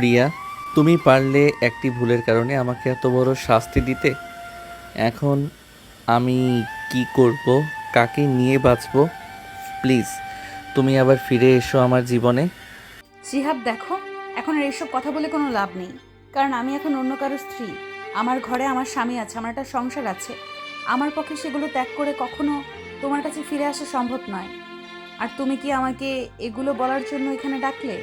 প্রিয়া, তুমি পারলে একটি ভুলের কারণে আমাকে এত বড় শাস্তি দিতে। এখন আমি কি করব? কাকে নিয়ে বাঁচব? প্লিজ, তুমি আবার ফিরে এসো আমার জীবনে। শিহাব দেখো, এখন আর এইসব কথা বলে কোনো লাভ নেই। কারণ আমি এখন অন্য কারও স্ত্রী। আমার ঘরে আমার স্বামী আছে, আমার একটা সংসার আছে। আমার পক্ষে সেগুলো ত্যাগ করে কখনো তোমার কাছে ফিরে আসা সম্ভব নয়। আর তুমি কি আমাকে এগুলো বলার জন্য এখানে ডাকলে?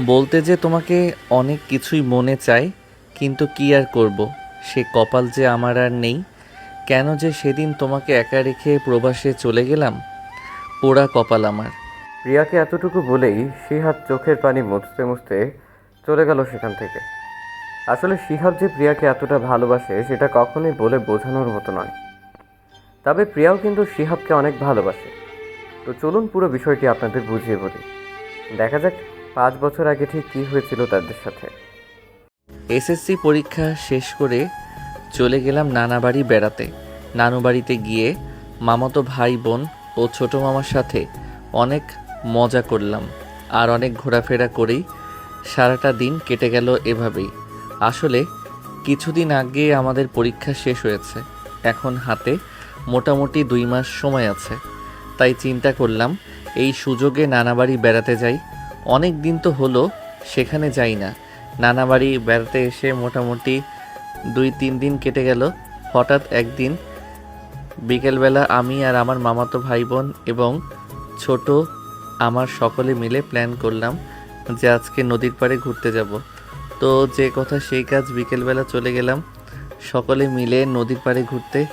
বলতে যে তোমাকে অনেক কিছুই মনে চায়, কিন্তু কি আর করব? সে কপাল যে আমার আর নেই। কেন যে সেদিন তোমাকে একা রেখে প্রবাসে চলে গেলাম? পোড়া কপাল আমার। প্রিয়াকে এতটুকু বলেই সিহাব চোখের পানি মুছতে মুছতে চলে গেল সেখান থেকে। আসলে সিহাব যে প্রিয়াকে এতটা ভালোবাসে, সেটা কখনোই বলে বোঝানোর মতো নয়। তবে প্রিয়াও কিন্তু সিহাবকে অনেক ভালোবাসে। তো চলুন পুরো বিষয়টি আপনাদের বুঝিয়ে বলি। দেখা যাক পাঁচ বছর আগে ঠিক কী হয়েছিল তাদের সাথে? এসএসসি পরীক্ষা শেষ করে চলে গেলাম নানা বাড়ি বেড়াতে। নানু বাড়িতে গিয়ে মামাতো ভাই বোন ও ছোট মামার সাথে অনেক মজা করলাম আর অনেক ঘোরাফেরা করেই সারাটা দিন কেটে গেল এভাবেই। আসলে কিছুদিন আগে আমাদের পরীক্ষা শেষ হয়েছে। এখন হাতে মোটামুটি দুই মাস সময় আছে। তাই চিন্তা করলাম, এই সুযোগে নানা বাড়ি বেড়াতে যাই। অনেক দিন তো হলো, সেখানে যাই না। নানা বাড়ি বেড়াতে এসে মোটামুটি দুই তিন দিন কেটে গেল। হঠাৎ একদিন বিকেলবেলা আমি আর আমার মামাতো ভাই বোন এবং ছোট আমার সকলে মিলে প্ল্যান করলাম যে আজকে নদীর পাড়ে ঘুরতে যাব। তো যে কথা সেই কাজ বিকেলবেলা চলে গেলাম। সকলে মিলে নদীর পাড়ে ঘুরতে।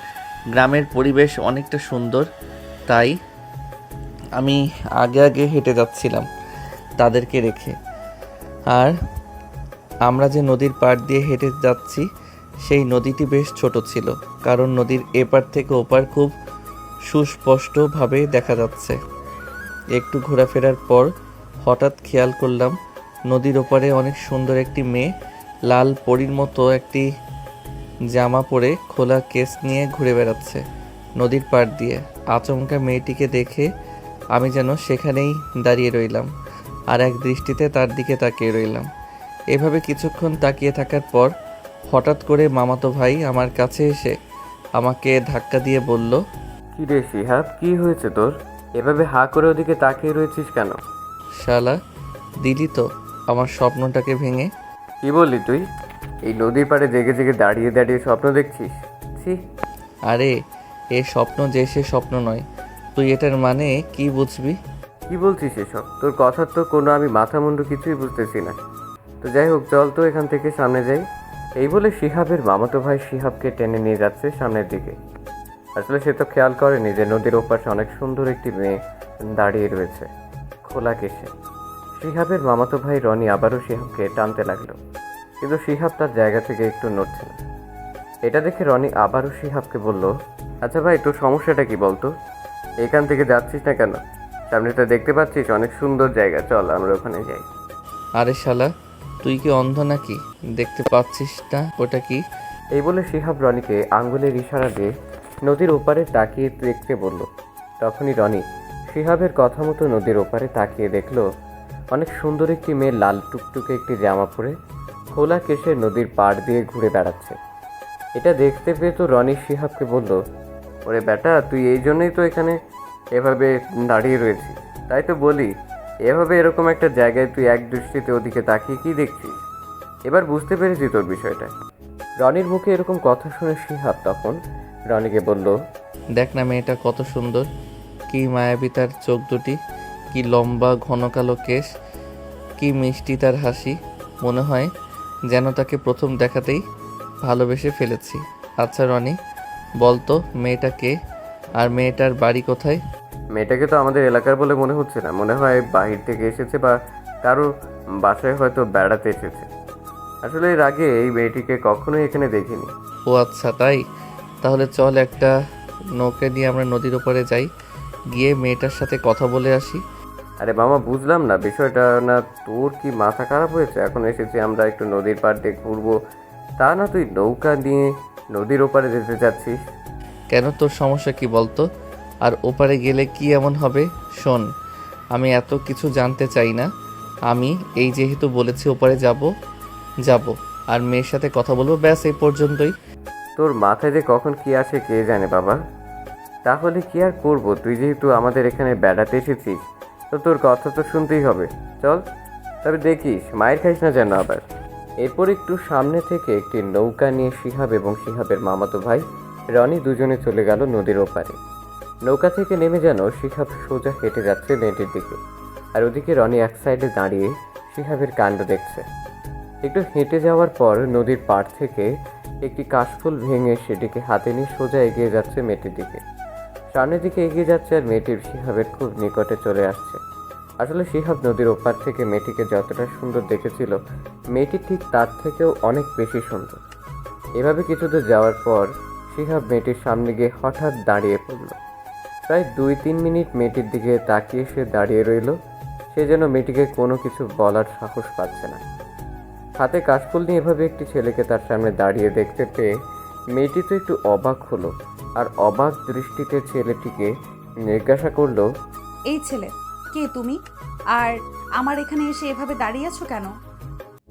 গ্রামের পরিবেশ অনেকটা সুন্দর, তাই আমি আগে আগে হেঁটে যাচ্ছিলাম। তাদেরকে রেখে। আর আমরা যে নদীর পাড় দিয়ে হেঁটে যাচ্ছি, সেই নদীটি বেশ ছোট ছিল, কারণ নদীর এপার থেকে ওপার খুব সুস্পষ্টভাবে দেখা যাচ্ছে। একটু ঘোরাফেরার পর হঠাৎ খেয়াল করলাম, নদীর ওপারে অনেক সুন্দর একটি মেয়ে লাল পরীর মতো একটি জামা পরে খোলা কেস নিয়ে ঘুরে বেড়াচ্ছে নদীর পাড় দিয়ে। আচমকা মেয়েটিকে দেখে আমি যেন সেখানেই দাঁড়িয়ে রইলাম। আর এক দৃষ্টিতে তার দিকে তাকিয়ে রইলাম। এভাবে কিছুক্ষণ তাকিয়ে থাকার পর হঠাৎ করে মামাতো ভাই আমার কাছে এসে আমাকে ধাক্কা দিয়ে বলল কী রে শিহাব কী হয়েছে তোর? এভাবে হা করে ওদিকে তাকিয়ে রয়েছিস কেন? শালা দিলি তো আমার স্বপ্নটাকে ভেঙে। কি বললি তুই? এই নদীর পাড়ে জেগে জেগে দাঁড়িয়ে দাঁড়িয়ে স্বপ্ন দেখছিস? ছি। আরে এ স্বপ্ন যে সে স্বপ্ন নয় তুই এটার মানে কি বুঝবি? কি বলছিস এসব? তোর কথার তো কোনো আমি মাথা মুন্ডু কিছুই বুঝতেছি না। তো যাই হোক, চল তো এখান থেকে সামনে যাই। এই বলে শিহাবের মামাতো ভাই শিহাবকে টেনে নিয়ে যাচ্ছে সামনের দিকে। আসলে সে তো খেয়াল করেনি যে নদীর ওপাশে অনেক সুন্দর একটি মেয়ে দাঁড়িয়ে রয়েছে, খোলা কেশে। শিহাবের মামাতো ভাই রনি আবারও শিহাবকে টানতে লাগল। কিন্তু শিহাব তার জায়গা থেকে একটু নড়ছে না। এটা দেখে রনি আবারও শিহাবকে বলল আচ্ছা ভাই, তোর সমস্যাটা কি বলতো? এখান থেকে যাচ্ছিস না কেন? সামনেটা দেখতে পাচ্ছিস অনেক সুন্দর জায়গা। চল আমরা ওখানে যাই। আরে শালা তুই কি অন্ধ নাকি? দেখতে পাচ্ছিস না? ওটা কি? এই বলে শিহাব রনিকে আঙ্গুলের ইশারা দিয়ে নদীর ওপারে তাকিয়ে দেখতে বলল। তখনই রনি শিহাবের কথা মতো নদীর ওপারে তাকিয়ে দেখল অনেক সুন্দর একটি মেয়ে লাল টুকটুকে একটি জামা পরে খোলা কেশে নদীর পাড় দিয়ে ঘুরে বেড়াচ্ছে। এটা দেখতে পেয়ে তো রনি শিহাবকে বলল ওরে বেটা তুই এই জন্যই তো এখানে এভাবে দাঁড়িয়ে রয়েছিস তাই তো বলি, এভাবে এরকম একটা জায়গায় তুই এক দৃষ্টিতে ওদিকে তাকিয়ে কি দেখছিস? এবার বুঝতে পেরেছি তোর বিষয়টা। রনির মুখে এরকম কথা শুনে শিহাব তখন রনিকে বলল, দেখ না মেয়েটা কত সুন্দর। কি মায়াবী তার চোখ দুটি, কি লম্বা ঘন কালো কেশ, কি মিষ্টি তার হাসি। মনে হয় যেন তাকে প্রথম দেখাতেই ভালোবেসে ফেলেছি। আচ্ছা রনি, বলতো মেয়েটা কে? আর মেয়েটার বাড়ি কোথায়? মেয়েটাকে তো আমাদের এলাকার বলে মনে হচ্ছে না। মনে হয় বাহির থেকে এসেছে বা কারও বাসায় হয়তো বেড়াতে এসেছে। আসলে এর আগে এই মেয়েটিকে কখনোই এখানে দেখিনি। ও আচ্ছা তাই? তাহলে চল একটা নৌকা নিয়ে আমরা নদীর ওপারে যাই গিয়ে মেয়েটার সাথে কথা বলে আসি। আরে মামা বুঝলাম না বিষয়টা না তোর কি মাথা খারাপ হয়েছে? এখন এসেছি আমরা একটু নদীর পাড় দিয়ে ঘুরবো। তা না তুই নৌকা নিয়ে নদীর ওপারে যেতে চাচ্ছিস? কেন তোর সমস্যা কি বলতো? আর ওপারে গেলে কি এমন হবে? শোন, আমি এত কিছু জানতে চাই না। আমি এই যেহেতু বলেছি ওপারে যাব যাব। আর মেয়ের সাথে কথা বলব, ব্যাস এই পর্যন্তই। তোর মাথায় যে কখন কি আসে কে জানে বাবা। তাহলে কি আর করব? তুই যেহেতু আমাদের এখানে বেড়াতে এসেছিস, তো তোর কথা তো শুনতেই হবে। চল, তবে দেখিস, মায়ের খাইস না যেন আবার। এরপর একটু সামনে থেকে একটি নৌকা নিয়ে শিহাব এবং শিহাবের মামাতো ভাই রনি দুজনে চলে গেল নদীর ওপারে। নৌকা থেকে নেমে যেন শিহাব সোজা হেঁটে যাচ্ছে মেয়েটির দিকে। আর ওদিকে রনি এক সাইডে দাঁড়িয়ে শিহাবের কাণ্ড দেখছে। একটু হেঁটে যাওয়ার পর নদীর পাড় থেকে একটি কাশফুল ভেঙে সেটিকে হাতে নিয়ে সোজা এগিয়ে যাচ্ছে মেয়েটির দিকে। সামনের দিকে এগিয়ে যাচ্ছে আর মেয়েটির শিহাবের খুব নিকটে চলে আসছে। আসলে শিহাব নদীর ওপার থেকে মেয়েটিকে যতটা সুন্দর দেখেছিল, মেয়েটি ঠিক তার থেকেও অনেক বেশি সুন্দর। এভাবে কিছু দূর যাওয়ার পর শিহাব মেয়েটির সামনে গিয়ে হঠাৎ দাঁড়িয়ে পড়ল। প্রায় দুই তিন মিনিট মেয়েটির দিকে তাকিয়ে সে দাঁড়িয়ে রইল। সে যেন মেয়েটিকে কোনো কিছু বলার সাহস পাচ্ছে না। হাতে কাশফুল নিয়ে এভাবে একটি ছেলেকে তার সামনে দাঁড়িয়ে দেখতে পেয়ে মেয়েটি তো একটু অবাক হলো আর অবাক দৃষ্টিতে ছেলেটিকে জিজ্ঞাসা করল এই ছেলে কে তুমি? আর আমার এখানে এসে এভাবে দাঁড়িয়ে আছো কেন?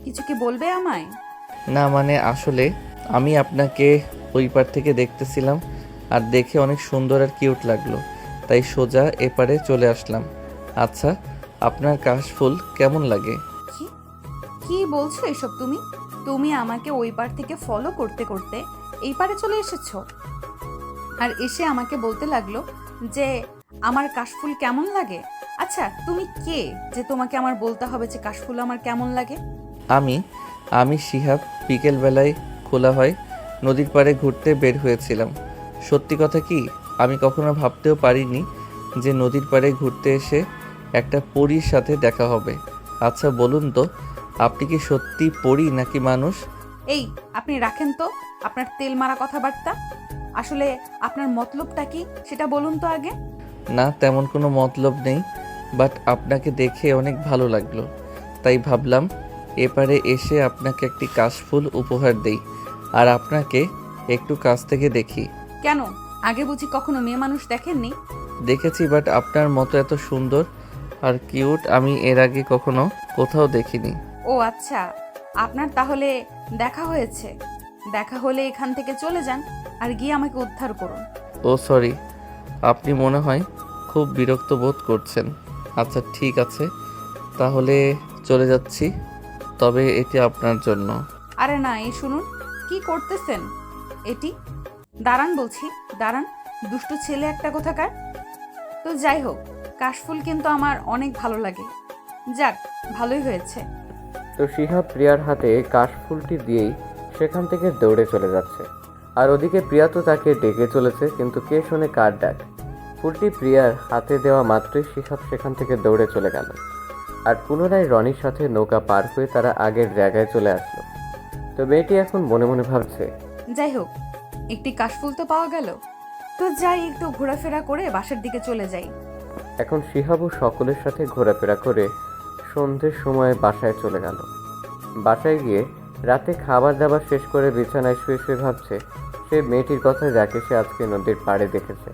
কিছু কি বলবে আমায়? না মানে আসলে আমি আপনাকে ওই পার থেকে দেখতেছিলাম। আর দেখে অনেক সুন্দর আর কিউট লাগল। তাই সোজা এপারে চলে আসলাম। আচ্ছা আপনার কাশফুল কেমন লাগে? কি? কি বলছো এসব তুমি? তুমি আমাকে ওই পার থেকে ফলো করতে করতে এই পারে চলে এসেছ? আর এসে আমাকে বলতে লাগল যে আমার কাশফুল কেমন লাগে? আচ্ছা তুমি কে যে তোমাকে আমার বলতে হবে যে কাশফুল আমার কেমন লাগে? আমি আমি শিহাব বিকেলবেলায় খোলা হয় নদীর পাড়ে ঘুরতে বের হয়েছিলাম। সত্যি কথা কি? আমি কখনো ভাবতেও পারিনি যে নদীর পাড়ে ঘুরতে এসে একটা পরীর সাথে দেখা হবে। আচ্ছা বলুন তো আপনি কি সত্যি পরী নাকি মানুষ? এই আপনি রাখেন তো আপনার তেল মারা কথাবার্তা। আসলে আপনার মতলবটা কি সেটা বলুন তো আগে। না তেমন কোনো মতলব নেই বাট আপনাকে দেখে অনেক ভালো লাগল। তাই ভাবলাম এপারে এসে আপনাকে একটি কাশফুল উপহার দেই আর আপনাকে একটু কাছ থেকে দেখি। কেন? আগে বুঝি কখনো মেয়ে মানুষ দেখেননি? দেখেছি বাট আপনার মতো এত সুন্দর আর কিউট আমি এর আগে কখনো কোথাও দেখিনি। ও আচ্ছা আপনার তাহলে দেখা হয়েছে। দেখা হলে এখান থেকে চলে যান আর গিয়ে আমাকে উদ্ধার করুন। ও সরি আপনি মনে হয় খুব বিরক্ত বোধ করছেন। আচ্ছা ঠিক আছে তাহলে চলে যাচ্ছি তবে এটি আপনার জন্য। আরে না এই শুনুন কি করতেছেন? এটি? দাঁড়ান বলছি দাঁড়ান। দুষ্টু ছেলে একটা কোথাকার? তো যাই হোক কাশফুল কিন্তু আমার অনেক ভালো লাগে। যাক ভালোই হয়েছে। তো শিহাব প্রিয়ার হাতে কাশফুলটি দিয়েই সেখান থেকে দৌড়ে চলে যাচ্ছে। আর ওদিকে প্রিয়া তো তাকে ডেকে চলেছে কিন্তু কে শোনে কার ডাক। ফুলটি প্রিয়ার হাতে দেওয়া মাত্রই শিহাব সেখান থেকে দৌড়ে চলে গেল। আর পুনরায় রনির সাথে নৌকা পার হয়ে তারা আগের জায়গায় চলে আসলো। তো মেয়েটি এখন মনে মনে ভাবছে যাই হোক একটি কাশফুল তো পাওয়া গেল। তো যাই, একটু ঘোরাফেরা করে বাসার দিকে চলে যাই। এখন শিহাবও সকলের সাথে ঘোরাফেরা করে সন্ধ্যের সময় বাসায় চলে গেল। বাসায় গিয়ে রাতে খাবার দাবার শেষ করে বিছানায় শুয়ে শুয়ে ভাবছে, সে মেয়েটির কথা যাকে সে আজকে নদীর পাড়ে দেখেছে।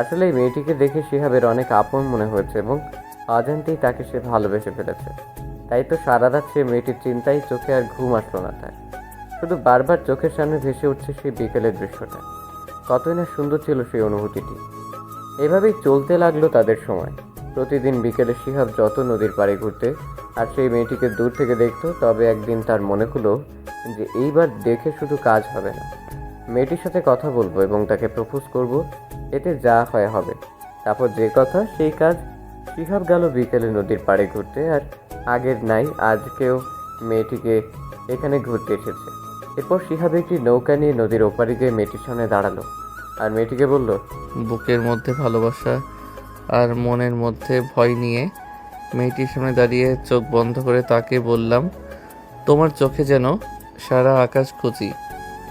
আসলে এই মেয়েটিকে দেখে শিহাবের অনেক আপন মনে হয়েছে এবং অজান্তেই তাকে সে ভালোবেসে ফেলেছে। তাই তো সারা রাত সে মেয়েটির চিন্তায় চোখে আর ঘুম আসলো না তার। শুধু বারবার চোখের সামনে ভেসে উঠছে সেই বিকেলের দৃশ্যটা। কতই না সুন্দর ছিল সেই অনুভূতিটি। এভাবেই চলতে লাগল তাদের সময়। প্রতিদিন বিকেলে শিহাব যত নদীর পাড়ে ঘুরতে আর সেই মেয়েটিকে দূর থেকে দেখতো, তবে একদিন তার মনে হলো যে এইবার দেখে শুধু কাজ হবে না। মেয়েটির সাথে কথা বলব এবং তাকে প্রপোজ করব, এতে যা হয় হবে। তারপর যে কথা, সেই কাজ। শিহাব গেল বিকেলে নদীর পাড়ে ঘুরতে আর আগের নাই, আজকেও মেয়েটিকে এখানে ঘুরতে এসেছে। এরপর শিহাব একটি নৌকা নিয়ে নদীর ওপারে গিয়ে মেয়েটির সামনে দাঁড়াল। আর মেয়েটিকে বলল, বুকের মধ্যে ভালোবাসা আর মনের মধ্যে ভয় নিয়ে মেয়েটির সামনে দাঁড়িয়ে চোখ বন্ধ করে তাকে বললাম, তোমার চোখে যেন সারা আকাশ খুঁজি,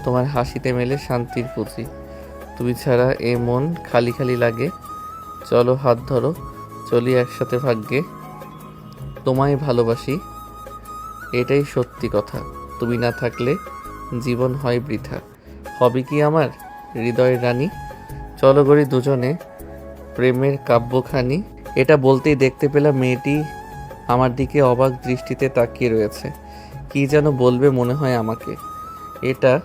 তোমার হাসিতে মেলে শান্তির পুঁজি। তুমি ছাড়া এ মন খালি খালি লাগে। চলো হাত ধরো, চলি একসাথে ভাগ্যে। তোমায় ভালোবাসি, এটাই সত্যি কথা। তুমি না থাকলে জীবন হয় বৃথা। হবে কি আমার? হৃদয়ের রানী। চলো গড়ি দুজনে প্রেমের কাব্যখানি। এটা বলতেই দেখতে পেলাম মেয়েটি আমার দিকে অবাক দৃষ্টিতে তাকিয়ে রয়েছে। কী যেন বলবে মনে হয় আমাকে। এটা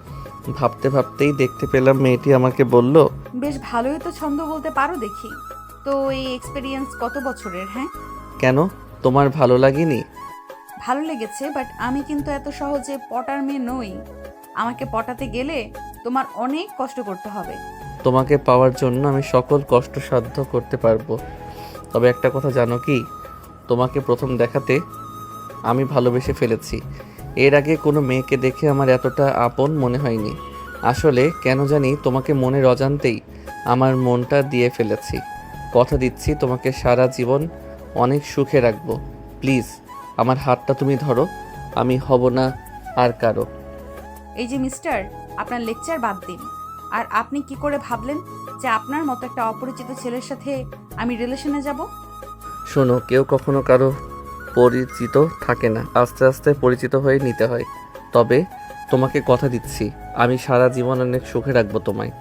ভাবতে ভাবতেই দেখতে পেলাম মেয়েটি আমাকে বলল বেশ ভালোই তো ছন্দ বলতে পারো দেখি। তো এই এক্সপিরিয়েন্স কত বছরের হ্যাঁ? কেন? তোমার ভালো লাগেনি? ভালো লেগেছে বাট আমি কিন্তু এত সহজে পটার মেয়ে নই। আমাকে পটাতে গেলে তোমার অনেক কষ্ট করতে হবে। তোমাকে পাওয়ার জন্য আমি সকল কষ্ট সাধ্য করতে পারব। তবে একটা কথা জানো কি? তোমাকে প্রথম দেখাতে আমি ভালোবেসে ফেলেছি। এর আগে কোনো মেয়েকে দেখে আমার এতটা আপন মনে হয়নি। আসলে কেন জানি তোমাকে মনের অজান্তেই আমার মনটা দিয়ে ফেলেছি। কথা দিচ্ছি, তোমাকে সারা জীবন অনেক সুখে রাখব। প্লিজ, আমার হাতটা তুমি ধরো, আমি হব না আর কারও। এই যে মিস্টার, আপনার লেকচার বাদ দিন। আর আপনি কি করে ভাবলেন যে আপনার মতো একটা অপরিচিত ছেলের সাথে আমি রিলেশনে যাব? শোনো, কেউ কখনো কারও পরিচিত থাকে না। আস্তে আস্তে পরিচিত হয়ে নিতে হয়। তবে তোমাকে কথা দিচ্ছি, আমি সারা জীবন অনেক সুখে রাখব তোমায়।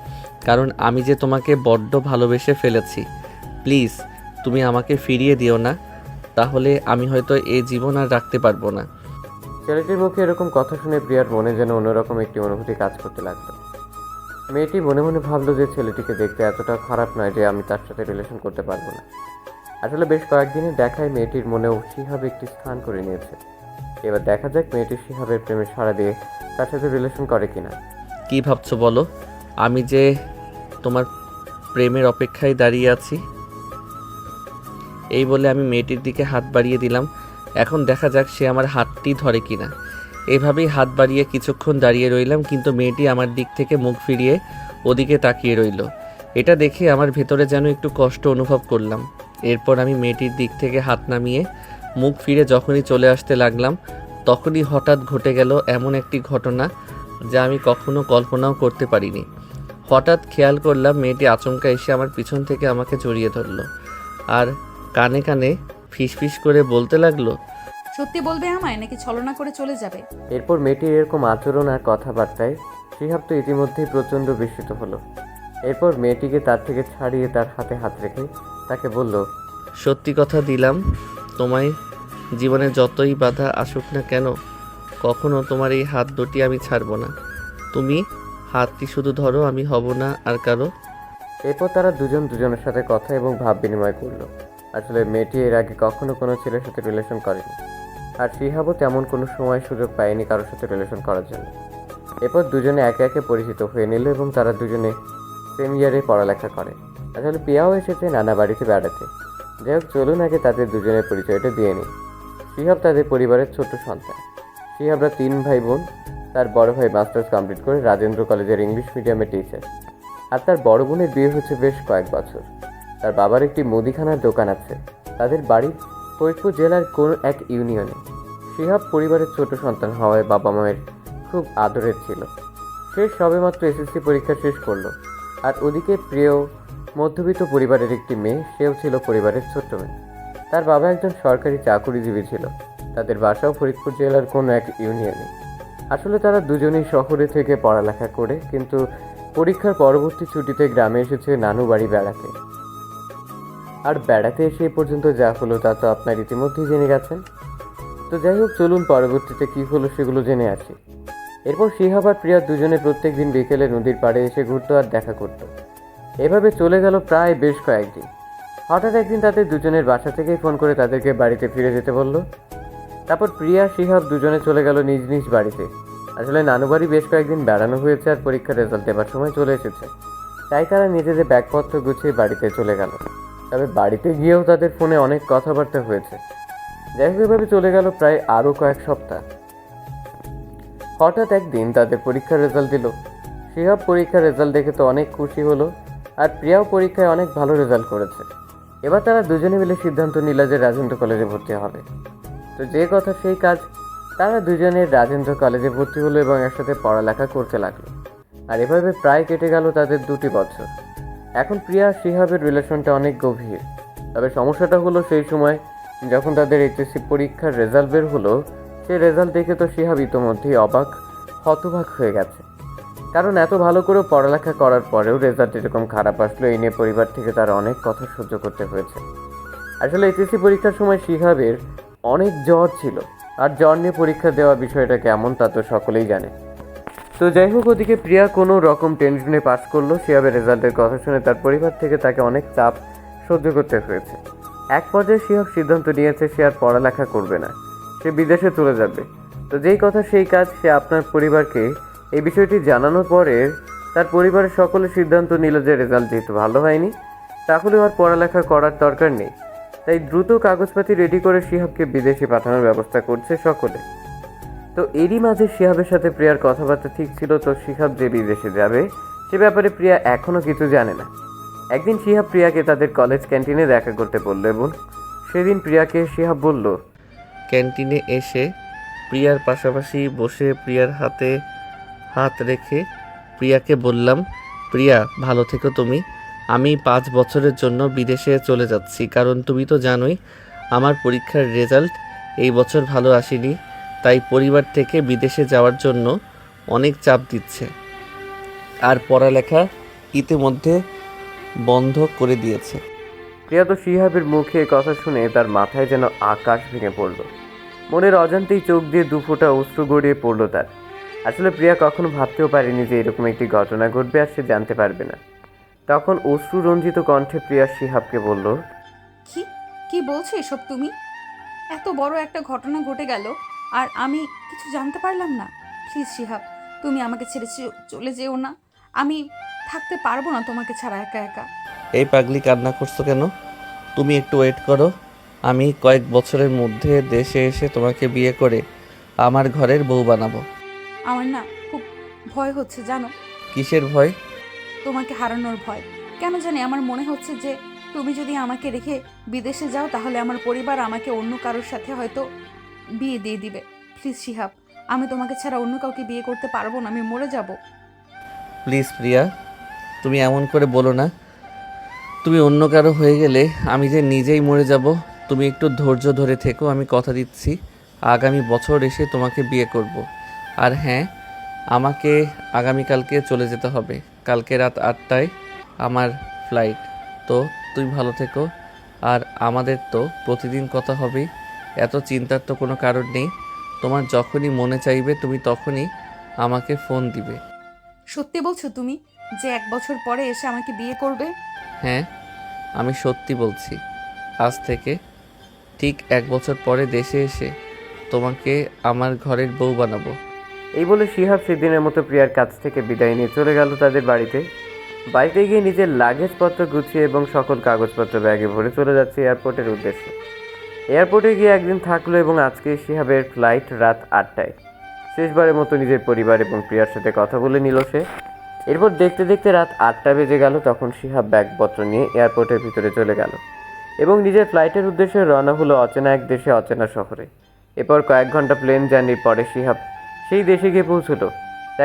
কারণ আমি যে তোমাকে বড্ড ভালোবেসে ফেলেছি, প্লিজ, তুমি আমাকে ফিরিয়ে দিও না। তাহলে আমি হয়তো এই জীবন আর রাখতে পারব না। ছেলেটির মুখে এরকম কথা শুনে প্রিয়ার মনে যেন অন্যরকম একটি অনুভূতি কাজ করতে লাগল। মেয়েটি মনে মনে ভাবলো যে ছেলেটিকে দেখতে এতটা খারাপ নয় যে আমি তার সাথে রিলেশন করতে পারব না। আসলে বেশ কয়েকদিনের দেখায় মেয়েটির মনেও শিহাবে একটি স্থান করে নিয়েছে। এবার দেখা যাক মেয়েটি শিহাবের প্রেমে সাড়া দিয়ে তার সাথে রিলেশন করে কিনা। কি ভাবছ বলো? আমি যে তোমার প্রেমের অপেক্ষায় দাঁড়িয়ে আছি, এই বলে আমি মেয়েটির দিকে হাত বাড়িয়ে দিলাম। এখন দেখা যাক সে আমার হাতটি ধরে কিনা। এভাবেই হাত বাড়িয়ে কিছুক্ষণ দাঁড়িয়ে রইলাম, কিন্তু মেয়েটি আমার দিক থেকে মুখ ফিরিয়ে ওদিকে তাকিয়ে রইল। এটা দেখে আমার ভেতরে যেন একটু কষ্ট অনুভব করলাম। এরপর আমি মেয়েটির দিক থেকে হাত নামিয়ে মুখ ফিরে যখনই চলে আসতে লাগলাম, তখনই হঠাৎ ঘটে গেল এমন একটি ঘটনা যা আমি কখনো কল্পনাও করতে পারিনি। হঠাৎ খেয়াল করলাম মেয়েটি আচমকা এসে আমার পিছন থেকে আমাকে জড়িয়ে ধরলো। আর কানে কানে ফিসফিস করে বলতে লাগল সত্যি বলবে আমায় নাকি ছলনা করে চলে যাবে? এরপর মেয়েটির এরকম আচরণ আর কথাবার্তায় শিহাব তো ইতিমধ্যেই প্রচণ্ড বিস্মিত হলো। এরপর মেয়েটিকে তার থেকে ছাড়িয়ে তার হাতে হাত রেখে তাকে বলল সত্যি কথা দিলাম তোমায় জীবনে যতই বাধা আসুক না কেন কখনো তোমার এই হাত দুটি আমি ছাড়বো না। তুমি হাতটি শুধু ধরো আমি হব না আর কারও। এরপর তারা দুজন দুজনের সাথে কথা এবং ভাব বিনিময় করল। আসলে মেয়েটি এর আগে কখনো কোনো ছেলের সাথে রিলেশন করেনি। আর শিহাবও তেমন কোনো সময় সুযোগ পায়নি কারোর সাথে রিলেশন করার জন্য। এরপর দুজনে একে একে পরিচিত হয়ে নিল এবং তারা দুজনে সেম ইয়ারে পড়ালেখা করে। আসলে পিয়াও এসেছে নানা বাড়িতে বেড়াতে। যাই হোক, চলুন আগে তাদের দুজনের পরিচয়টা দিয়ে নিই। শিহাব তাদের পরিবারের ছোট্ট সন্তান। শিহাবরা তিন ভাই বোন, তার বড় ভাই মাস্টার্স কমপ্লিট করে রাজেন্দ্র কলেজের ইংলিশ মিডিয়ামের টিচার আর তার বড় বোনের বিয়ে হচ্ছে বেশ কয়েক বছর। তার বাবার একটি মুদিখানার দোকান আছে। তাদের বাড়ি ফরিদপুর জেলার কোন এক ইউনিয়নে। শিহাব পরিবারের ছোট সন্তান হওয়ায় বাবা মায়ের খুব আদরের ছিল। সে সবেমাত্র এসএসসি পরীক্ষা শেষ করল। আর ওদিকে প্রিয়, মধ্যবিত্ত পরিবারের একটি মেয়ে, সেও ছিল পরিবারের ছোট্ট মেয়ে। তার বাবা একজন সরকারি চাকুরিজীবী ছিল। তাদের বাসাও ফরিদপুর জেলার কোনো এক ইউনিয়নে। আসলে তারা দুজনেই শহরে থেকে পড়ালেখা করে, কিন্তু পরীক্ষার পরবর্তী ছুটিতে গ্রামে এসেছে নানু বাড়ি বেড়াতে। আর বেড়াতে এসে এ পর্যন্ত যা হলো তা তো আপনার ইতিমধ্যেই জেনে গেছেন। তো যাই হোক, চলুন পরবর্তীতে কী হলো সেগুলো জেনে আসি। এরপর শিহাব আর প্রিয়া দুজনে প্রত্যেক দিন বিকেলে নদীর পাড়ে এসে ঘুরতো আর দেখা করত। এভাবে চলে গেল প্রায় বেশ কয়েকদিন। হঠাৎ একদিন তাদের দুজনের বাসা থেকেই ফোন করে তাদেরকে বাড়িতে ফিরে যেতে বলল। তারপর প্রিয়া, শিহাব দুজনে চলে গেল নিজ নিজ বাড়িতে। আসলে নানু বাড়ি বেশ কয়েকদিন বেড়ানো হয়েছে আর পরীক্ষার রেজাল্ট দেবার সময় চলে এসেছে। তাই তারা নিজেদের ব্যাগপত্র গুছিয়ে বাড়িতে চলে গেল। তবে বাড়িতে গিয়েও তাদের ফোনে অনেক কথাবার্তা হয়েছে। যাই হোক, এভাবে চলে গেল প্রায় আরও কয়েক সপ্তাহ। হঠাৎ একদিন তাদের পরীক্ষার রেজাল্ট দিল। শিহাব পরীক্ষার রেজাল্ট দেখে তো অনেক খুশি হলো আর প্রিয়াও পরীক্ষায় অনেক ভালো রেজাল্ট করেছে। এবার তারা দুজনে মিলে সিদ্ধান্ত নিল যে রাজেন্দ্র কলেজে ভর্তি হবে। তো যে কথা সেই কাজ, তারা দুজনে রাজেন্দ্র কলেজে ভর্তি হলো এবং একসাথে পড়ালেখা করতে লাগল। আর এভাবে প্রায় কেটে গেল তাদের দুটি বছর। এখন প্রিয়া আর শিহাবের রিলেশনটা অনেক গভীর। তবে সমস্যাটা হলো সেই সময় যখন তাদের এইচএসসি পরীক্ষার রেজাল্ট বের হলো, সেই রেজাল্ট দেখে তো শিহাব ইতোমধ্যেই অবাক হতবাক হয়ে গেছে। কারণ এত ভালো করে পড়ালেখা করার পরেও রেজাল্ট এরকম খারাপ আসলো, এই নিয়ে পরিবার থেকে তার অনেক কথা সহ্য করতে হয়েছে। আসলে এইচএসসি পরীক্ষার সময় শিহাবের অনেক জ্বর ছিল। আর জ্বর নিয়ে পরীক্ষা দেওয়া বিষয়টা কেমন তা তো সকলেই জানে। তো যাই হোক, ওদিকে প্রিয়া কোনো রকম টেনশনে পাস করল। শিহাবের রেজাল্টের কথা শুনে তার পরিবার থেকে তাকে অনেক চাপ সহ্য করতে হয়েছে। এক পর্যায়ে শিহাব সিদ্ধান্ত নিয়েছে সে আর পড়ালেখা করবে না। সে বিদেশে চলে যাবে। তো যেই কথা সেই কাজ সে আপনার পরিবারকে এই বিষয়টি জানানোর পরে তার পরিবারের সকলে সিদ্ধান্ত নিল যে রেজাল্ট যেহেতু ভালো হয়নি তাহলে আর পড়ালেখা করার দরকার নেই। তাই দ্রুত কাগজপাতি রেডি করে শিহাবকে বিদেশে পাঠানোর ব্যবস্থা করছে সকলে। তো এরই মাঝে শিহাবের সাথে প্রিয়ার কথাবার্তা ঠিক ছিল, তো শিহাব যে বিদেশে যাবে, সে ব্যাপারে প্রিয়া এখনও কিছু জানে না। একদিন শিহাব প্রিয়াকে তাদের কলেজ ক্যান্টিনে দেখা করতে বলল এবং সেদিন প্রিয়াকে শিহাব বলল ক্যান্টিনে এসে প্রিয়ার পাশাপাশি বসে প্রিয়ার হাতে হাত রেখে প্রিয়াকে বললাম, প্রিয়া, ভালো থেকো তুমি। আমি পাঁচ বছরের জন্য বিদেশে চলে যাচ্ছি, কারণ তুমি তো জানোই আমার পরীক্ষার রেজাল্ট এই বছর ভালো আসেনি। তাই পরিবার থেকে বিদেশে যাওয়ার জন্য অনেক চাপ দিচ্ছে। আর পড়ালেখা ইতিমধ্যে বন্ধ করে দিয়েছে। প্রিয়া তো শিহাবের মুখে এ কথা শুনে তার মাথায় যেন আকাশ ভেঙে পড়ল। মনের অজান্তেই চোখ দিয়ে দু ফোঁটা অশ্রু গড়িয়ে পড়ল তার। আসলে প্রিয়া কখনো ভাবতেও পারেনি যে এরকম একটি ঘটনা ঘটবে আর সে জানতে পারবে না। তখন অশ্রু রঞ্জিত কণ্ঠে প্রিয়া শিহাবকে বলল কি? কি বলছো এসব তুমি? এত বড় একটা ঘটনা ঘটে গেল। আর আমি কিছু জানতে পারলাম না। প্লিজ শিহাব তুমি আমাকে ছেড়ে চলে যেও না। আমি থাকতে পারব না তোমাকে ছাড়া একা একা। এই পাগলি কান্না করছ কেন? তুমি একটু ওয়েট করো। আমি কয়েক বছরের মধ্যে দেশে এসে তোমাকে বিয়ে করে আমার ঘরের বউ বানাবো। আমার না খুব ভয় হচ্ছে জানো। কিসের ভয়? তোমাকে হারানোর ভয়। কেন জানি আমার মনে হচ্ছে যে তুমি যদি আমাকে রেখে বিদেশে যাও তাহলে আমার পরিবার আমাকে অন্য কারোর সাথে হয়তো বিয়ে দিয়ে দিবে। প্লিজ শিহাব, আমি তোমাকে ছাড়া অন্য কাউকে বিয়ে করতে পারব না, আমি মরে যাব। প্লিজ প্রিয়া, তুমি এমন করে বলো না। তুমি অন্য কারও হয়ে গেলে আমি যে নিজেই মরে যাব, তুমি একটু ধৈর্য ধরে থেকো, আমি কথা দিচ্ছি। আগামী বছর এসে তোমাকে বিয়ে করব। আর হ্যাঁ আমাকে আগামীকালকে চলে যেতে হবে। কালকে রাত আটটায় আমার ফ্লাইট তো তুই ভালো থেকো। আর আমাদের তো প্রতিদিন কথা হবেই। এত চিন্তার তো কোনো কারণ নেই। তোমার যখনই মনে চাইবে তুমি তখনই আমাকে ফোন দিবে। সত্যি বলছো তুমি যে এক বছর পরে এসে আমাকে বিয়ে করবে? হ্যাঁ আমি সত্যি বলছি। আজ থেকে ঠিক এক বছর পরে দেশে এসে তোমাকে আমার ঘরের বউ বানাবো। এই বলে শিহাব সেদিনের মতো প্রিয়ার কাছ থেকে বিদায় নিয়ে চলে গেল তাদের বাড়িতে। বাড়িতে গিয়ে নিজের লাগেজপত্র গুছিয়ে এবং সকল কাগজপত্র ব্যাগে ভরে চলে যাচ্ছে এয়ারপোর্টের উদ্দেশ্যে। এয়ারপোর্টে গিয়ে একদিন থাকল এবং আজকে শিহাবের ফ্লাইট রাত আটটায়। শেষবারের মতো নিজের পরিবার এবং প্রিয়ার সাথে কথা বলে নিল সে। এরপর দেখতে দেখতে রাত আটটা বেজে গেল, তখন শিহাব ব্যাগপত্র নিয়ে এয়ারপোর্টের ভিতরে চলে গেল এবং নিজের ফ্লাইটের উদ্দেশ্যে রওনা হলো অচেনা এক দেশে অচেনা শহরে। এরপর কয়েক ঘণ্টা প্লেন জার্নির পরে শিহাব সেই দেশে গিয়ে পৌঁছলো।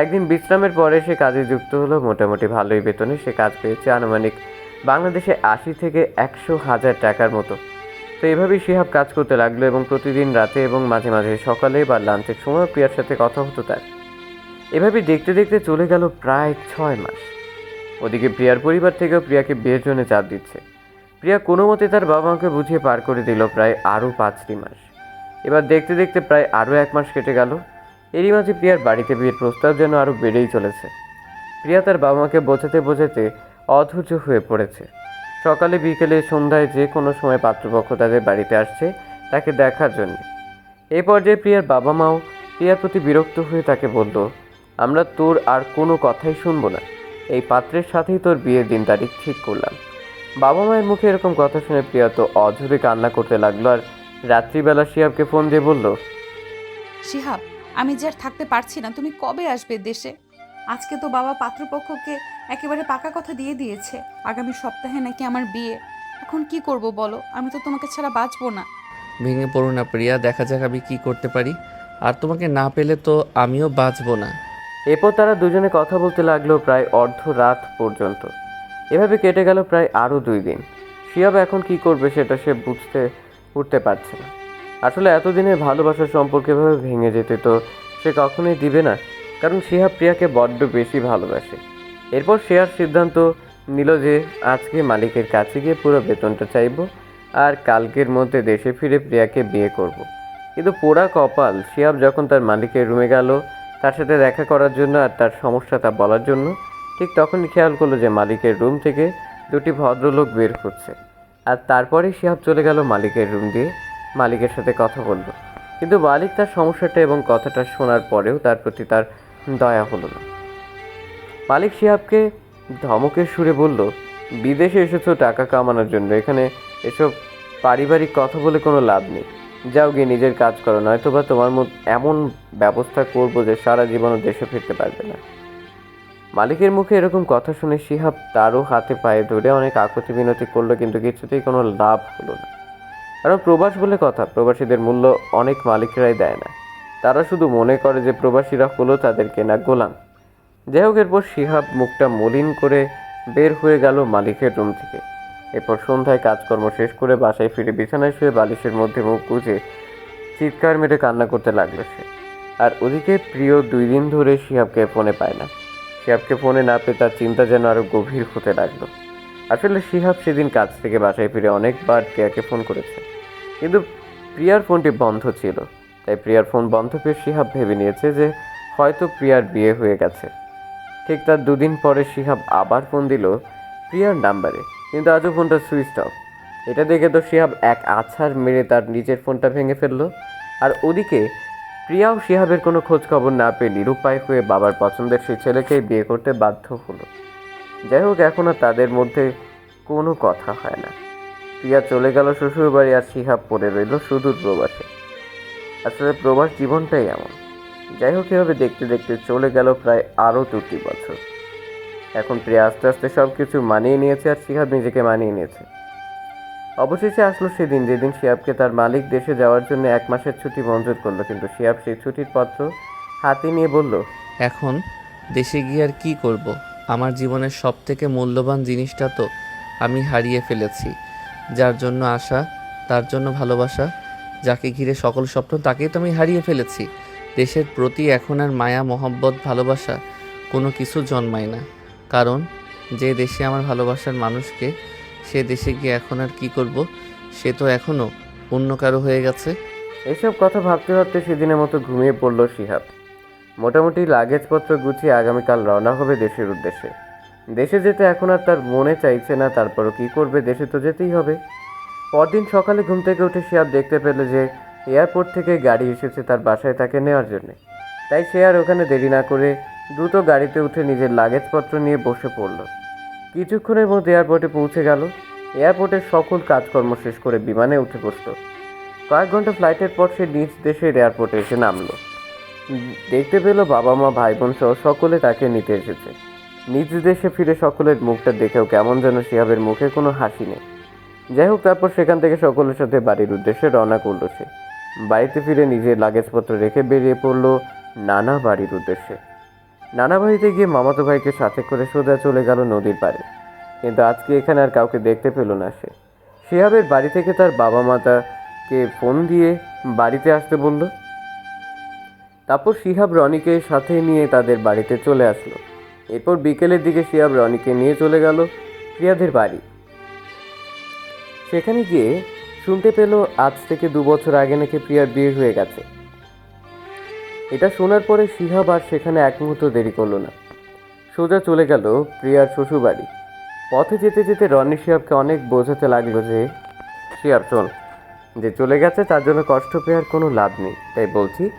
একদিন বিশ্রামের পরে সে কাজে যুক্ত হলো। মোটামুটি ভালোই বেতনে সে কাজ পেয়েছে আনুমানিক বাংলাদেশে আশি থেকে একশো হাজার টাকার মতো। তো এভাবেই শিহাব কাজ করতে লাগল এবং প্রতিদিন রাতে এবং মাঝে মাঝে সকালে বা লাঞ্চের সময় প্রিয়ার সাথে কথা হতো তার। এভাবে দেখতে দেখতে চলে গেল প্রায় ছয় মাস। ওদিকে প্রিয়ার পরিবার থেকেও প্রিয়াকে বিয়ের জন্য চাপ দিচ্ছে। প্রিয়া কোনো মতে তার বাবা মাকে বুঝিয়ে পার করে দিল প্রায় আরও পাঁচটি মাস। এবার দেখতে দেখতে প্রায় আরও এক মাস কেটে গেল। এরই মাঝে প্রিয়ার বাড়িতে বিয়ের প্রস্তাব যেন আরও বেড়েই চলেছে। প্রিয়া তার বাবা মাকে বোঝাতে বোঝাতে অধৈর্য হয়ে পড়েছে। সকালে বিকেলে সন্ধ্যায় যে কোনো সময় পাত্রপক্ষ তাদের বাড়িতে আসছে তাকে দেখার জন্য। এই পর্যায়ে প্রিয়ার বাবা মাও প্রিয়ার প্রতি বিরক্ত হয়ে তাকে বলল, আমরা তোর আর কোনো কথাই শুনব না। এই পাত্রের সাথেই তোর বিয়ের দিন তারিখ ঠিক করলাম। বাবা মায়ের মুখে এরকম কথা শুনে প্রিয়া তো অঝরে কান্না করতে লাগল আর রাত্রিবেলা শিয়াবকে ফোন দিয়ে বলল, শিহাব, আমি যে আর থাকতে পারছি না, তুমি কবে আসবে দেশে? আজকে তো বাবা পাত্রপক্ষকে একেবারে পাকা কথা দিয়ে দিয়েছে। আগামী সপ্তাহে নাকি আমার বিয়ে। এখন কি করব বলো? আমি তো তোমাকে ছাড়া বাঁচবো না। ভেঙে পড়ো না প্রিয়া দেখা যাক আমি কি করতে পারি। আর তোমাকে না পেলে তো আমিও বাঁচবো না। এরপর তারা দুজনে কথা বলতে লাগল প্রায় অর্ধ রাত পর্যন্ত। এভাবে কেটে গেল প্রায় আরও দুই দিন। শিয়াব এখন কি করবে সেটা সে বুঝতে উঠতে পারছে না। আসলে এতদিনের ভালোবাসার সম্পর্কে এভাবে ভেঙে যেতে তো সে কখনোই দিবে না। কারণ শিহাব প্রিয়াকে বড্ড বেশি ভালোবাসে। এরপর আর সিদ্ধান্ত নিল যে আজকে মালিকের কাছে গিয়ে পুরো বেতনটা চাইব আর কালকের মধ্যে দেশে ফিরে প্রিয়াকে বিয়ে করব। কিন্তু পোড়া কপাল শিহাব যখন তার মালিকের রুমে গেল, তার সাথে দেখা করার জন্য আর তার সমস্যা তা বলার জন্য, ঠিক তখনই খেয়াল করল যে মালিকের রুম থেকে দুটি ভদ্রলোক বের হচ্ছে আর তারপরে শিহাব চলে গেল মালিকের রুম দিয়ে, মালিকের সাথে কথা বলল। কিন্তু মালিক তার সমস্যাটা এবং কথাটা শোনার পরেও তার প্রতি তার দয়া হলো না। মালিক শিহাবকে ধমকের সুরে বলল, বিদেশে এসেছ টাকা কামানোর জন্য, এখানে এসব পারিবারিক কথা বলে কোনো লাভ নেই। যাও গিয়ে নিজের কাজ করো নয়তো বা তোমার মধ্যে এমন ব্যবস্থা করব যে সারা জীবনও দেশে ফিরতে পারবে না। মালিকের মুখে এরকম কথা শুনে শিহাব তারও হাতে পায়ে ধরে অনেক আকুতি বিনতি করল, কিন্তু কিছুতেই কোনো লাভ হলো না। কারণ প্রবাস বলে কথা, প্রবাসীদের মূল্য অনেক মালিকরাই দেয় না। তারা শুধু মনে করে যে প্রবাসীরা হলো তাদের কেনা গোলাম। যাই হোক, এরপর শিহাব মুখটা মলিন করে বের হয়ে গেল মালিকের রুম থেকে। এরপর সন্ধ্যায় কাজকর্ম শেষ করে বাসায় ফিরে বিছানায় শুয়ে বালিশের মধ্যে মুখ গুজে চিৎকার মেরে কান্না করতে লাগল সে। আর ওদিকে প্রিয় দুই দিন ধরে শিহাবকে ফোনে পায় না। শিহাবকে ফোনে না পেয়ে তার চিন্তা যেন আরও গভীর হতে লাগল। আসলে শিহাব সেদিন কাজ থেকে বাসায় ফিরে অনেকবার প্রিয়াকে ফোন করেছে। কিন্তু প্রিয়ার ফোনটি বন্ধ ছিল। তাই প্রিয়ার ফোন বন্ধ পেয়ে শিহাব ভেবে নিয়েছে যে হয়তো প্রিয়ার বিয়ে হয়ে গেছে। ঠিক তার দুদিন পরে শিহাব আবার ফোন দিল প্রিয়ার নাম্বারে, কিন্তু আজও ফোনটা সুইচ অফ। এটা দেখে তো শিহাব এক আছাড় মেরে তার নিজের ফোনটা ভেঙে ফেলল। আর ওদিকে প্রিয়াও শিহাবের কোনো খোঁজ খবর না পেয়ে নিরুপায় হয়ে বাবার পছন্দের সেই ছেলেকেই বিয়ে করতে বাধ্য হলো। যাই হোক, এখন আর তাদের মধ্যে কোনো কথা হয় না। প্রিয়া চলে গেল শ্বশুরবাড়ি আর শিহাব পড়ে রইল সুদূর প্রবাসে। আসলে প্রবাস জীবনটাই এমন। যাই হোক, এভাবে দেখতে দেখতে চলে গেল প্রায় আরও দুটি বছর। এখন প্রিয়া আস্তে আস্তে সব কিছু মানিয়ে নিয়েছে আর শিহাব নিজেকে মানিয়ে নিয়েছে। অবশেষে আসলো সেদিন যেদিন শিহাবকে তার মালিক দেশে যাওয়ার জন্য এক মাসের ছুটি মঞ্জুর করল, কিন্তু শিহাব সেই ছুটির পত্র হাতে নিয়ে বলল, এখন দেশে গিয়ে আর কী করব। আমার জীবনের সব থেকে মূল্যবান জিনিসটা তো আমি হারিয়ে ফেলেছি। যার জন্য আশা, তার জন্য ভালোবাসা যাকে ঘিরে সকল স্বপ্ন তাকেই তো আমি হারিয়ে ফেলেছি। দেশের প্রতি এখন আর মায়া, মহব্বত, ভালোবাসা কোনো কিছু জন্মায় না। কারণ, যে দেশে আমার ভালোবাসার মানুষকে, সে দেশে গিয়ে এখন আর কী করব, সে তো এখনও অন্য কারও হয়ে গেছে। এসব কথা ভাবতে ভাবতে সেদিনের মতো ঘুমিয়ে পড়ল শিহাব। মোটামুটি লাগেজপত্র গুছিয়ে আগামীকাল রওনা হবে দেশের উদ্দেশ্যে। দেশে যেতে এখন আর তার মনে চাইছে না, তারপরও কী করবে, দেশে তো যেতেই হবে। পরদিন সকালে ঘুম থেকে উঠে শিহাব দেখতে পেল যে এয়ারপোর্ট থেকে গাড়ি এসেছে তার বাসায় তাকে নেওয়ার জন্যে। তাই সে আর ওখানে দেরি না করে দ্রুত গাড়িতে উঠে নিজের লাগেজপত্র নিয়ে বসে পড়ল। কিছুক্ষণের মধ্যে এয়ারপোর্টে পৌঁছে গেল। এয়ারপোর্টের সকল কাজকর্ম শেষ করে বিমানে উঠে বসল। কয়েক ঘণ্টা ফ্লাইটের পর সে নিজ দেশের এয়ারপোর্টে এসে নামলো। দেখতে পেল বাবা মা, ভাই বোন সহ সকলে তাকে নিতে এসেছে। নিজ দেশে ফিরে সকলের মুখটা দেখেও কেমন যেন শিহাবের মুখে কোনো হাসি নেই। যাই হোক তারপর সেখান থেকে সকলের সাথে বাড়ির উদ্দেশ্যে রওনা করল সে। বাড়িতে ফিরে নিজের লাগেজপত্র রেখে বেরিয়ে পড়ল নানা বাড়ির উদ্দেশ্যে। নানা বাড়িতে গিয়ে মামাতো ভাইকে সাথে করে সোজা চলে গেল নদীর পাড়ে। কিন্তু আজকে এখানে আর কাউকে দেখতে পেল না সে। শিহাবের বাড়ি থেকে তার বাবা মাতাকে ফোন দিয়ে বাড়িতে আসতে বলল। তারপর শিহাব রনিকে সাথে নিয়ে তাদের বাড়িতে চলে আসলো। এরপর বিকেলের দিকে শিহাব রনিকে নিয়ে চলে গেল প্রিয়াদের বাড়ি। সেখানে গিয়ে শুনতে পেল আজ থেকে দু বছর আগে নাকি প্রিয়ার বিয়ে হয়ে গেছে। এটা শোনার পরে শিহাব আর সেখানে এক মুহূর্ত দেরি করল না। সোজা চলে গেল প্রিয়ার শ্বশুরবাড়ি। পথে যেতে যেতে রনি শিহাবকে অনেক বোঝাতে লাগল যে, শিহাব, শোন, যে চলে গেছে তার জন্য কষ্ট পেয়ে আর কোনো লাভ নেই। তাই বলছি,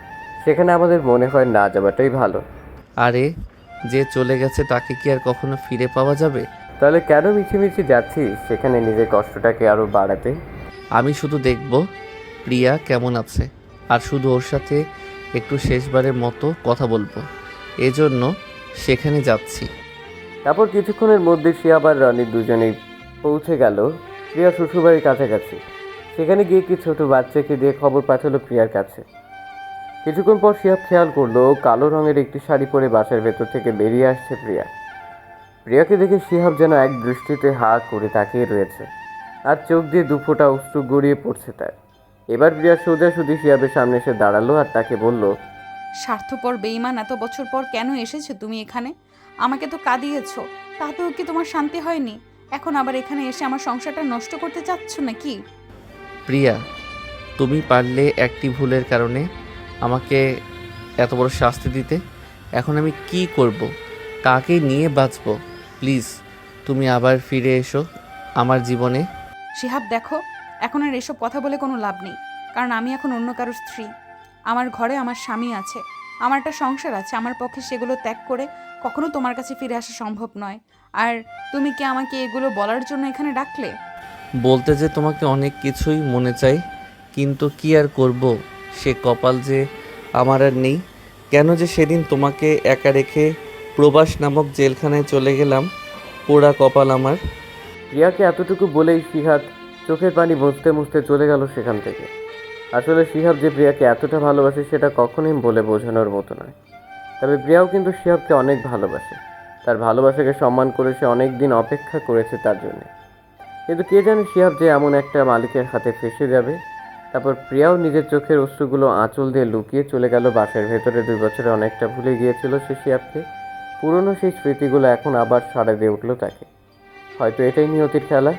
সেখানে আমাদের মনে হয় না যাওয়াটাই ভালো। আরে, যে চলে গেছে তাকে কি আর কখনো ফিরে পাওয়া যাবে? তাহলে কেন মিছিমিছি যাচ্ছিস? সেখানে নিজের কষ্টটাকে আরও বাড়াতে। আমি শুধু দেখব প্রিয়া কেমন আছে আর শুধু ওর সাথে একটু শেষবারের মতো কথা বলব। এজন্য সেখানে যাচ্ছি। তারপর কিছুক্ষণের মধ্যে শিয়াব আবার রনি দুজনেই পৌঁছে গেল প্রিয়া শ্বশুরবাড়ির কাছাকাছি। সেখানে গিয়ে কি ছোট বাচ্চাকে দিয়ে খবর পাঠালো প্রিয়ার কাছে। কিছুক্ষণ পর শিয়াব খেয়াল করল কালো রঙের একটি শাড়ি পরে বাসার ভেতর থেকে বেরিয়ে আসছে প্রিয়া। প্রিয়াকে দেখে শিহাব যেন এক দৃষ্টিতে হা করে তাকিয়ে রয়েছে। আর চোখ দিয়ে দুফোটা অশ্রু গড়িয়ে পড়ছে তার। এবার প্রিয়া সোজাসুজি শিয়াবের সামনে এসে দাঁড়াল আর তাকে বলল স্বার্থপর বেইমান এত বছর পর কেন এসেছ তুমি এখানে? আমাকে তো কাঁদিয়েছ তাতেও কি তোমার শান্তি হয়নি? এখন আবার এখানে এসে আমার সংসারটা নষ্ট করতে চাচ্ছ নাকি? প্রিয়া তুমি পারলে একটি ভুলের কারণে আমাকে এত বড় শাস্তি দিতে। এখন আমি কি করব? কাকে নিয়ে বাঁচব? প্লিজ তুমি আবার ফিরে এসো আমার জীবনে। শিহাব দেখো এখন আর এসব কথা বলে কোনো লাভ নেই কারণ আমি এখন অন্য কারোর স্ত্রী। আমার ঘরে আমার স্বামী আছে আমার একটা সংসার আছে আমার পক্ষে সেগুলো ত্যাগ করে কখনো তোমার কাছে ফিরে আসা সম্ভব নয়। আর তুমি কি আমাকে এগুলো বলার জন্য এখানে ডাকলে? বলতে যে তোমাকে অনেক কিছুই মনে চাই কিন্তু কি আর করব? সে কপাল যে আমার আর নেই কেন যে সেদিন তোমাকে একা রেখে প্রবাস নামক জেলখানায় চলে গেলাম, পোড়া কপাল আমার। প্রিয়াকে এতটুকু বলেই শিহাব চোখের পানি মুছতে মুছতে চলে গেল সেখান থেকে। আসলে শিহাব যে প্রিয়াকে এতটা ভালোবাসে সেটা কখনোই বলে বোঝানোর মতো নয়। তবে প্রিয়াও কিন্তু শিহাবকে অনেক ভালোবাসে। তার ভালোবাসাকে সম্মান করে সে অনেক দিন অপেক্ষা করেছে তার জন্য। কিন্তু কে জানে শিহাব যে এমন একটা মালিকের হাতে ফেসে যাবে? তারপর প্রিয়াও নিজের চোখের অশ্রুগুলো আঁচল দিয়ে লুকিয়ে চলে গেল বাসের ভেতরে। দুই বছরে অনেকটা ভুলে গিয়েছিল সে শিহাবকে পুরনো সেই স্মৃতিগুলো এখন আবার সাড়া দিয়ে উঠল তাকে। হয়তো এটাই নিয়তির খেলা,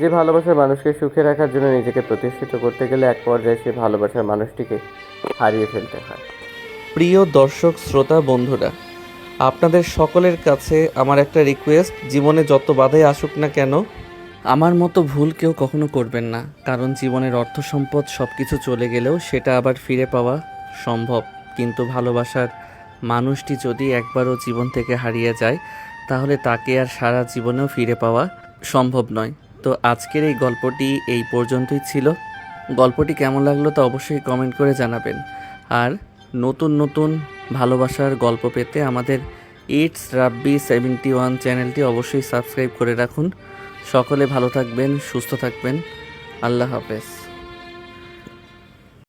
যে ভালোবাসার মানুষকে সুখে রাখার জন্য নিজেকে প্রতিষ্ঠিত করতে গেলে এক পর্যায়ে সে ভালোবাসার মানুষটিকে হারিয়ে ফেলতে হয়। প্রিয় দর্শক, শ্রোতা, বন্ধুরা, আপনাদের সকলের কাছে আমার একটা রিকোয়েস্ট জীবনে যত বাধাই আসুক না কেন, আমার মতো ভুল কেউ কখনো করবেন না, কারণ জীবনের অর্থ সম্পদ সব কিছু চলে গেলেও সেটা আবার ফিরে পাওয়া সম্ভব। কিন্তু ভালোবাসার মানুষটি যদি একবারও জীবন থেকে হারিয়ে যায়, তাহলে তাকে আর সারা জীবনেও ফিরে পাওয়া সম্ভব নয়। তো আজকের এই গল্পটি এই পর্যন্তই ছিল। গল্পটি কেমন লাগল তা অবশ্যই কমেন্ট করে জানাবেন। আর নতুন নতুন ভালোবাসার গল্প পেতে আমাদের ইটস রাব্বি সেভেন্টি ওয়ান চ্যানেলটি অবশ্যই সাবস্ক্রাইব করে রাখুন। সকলে ভালো থাকবেন, সুস্থ থাকবেন। আল্লাহ হাফেজ।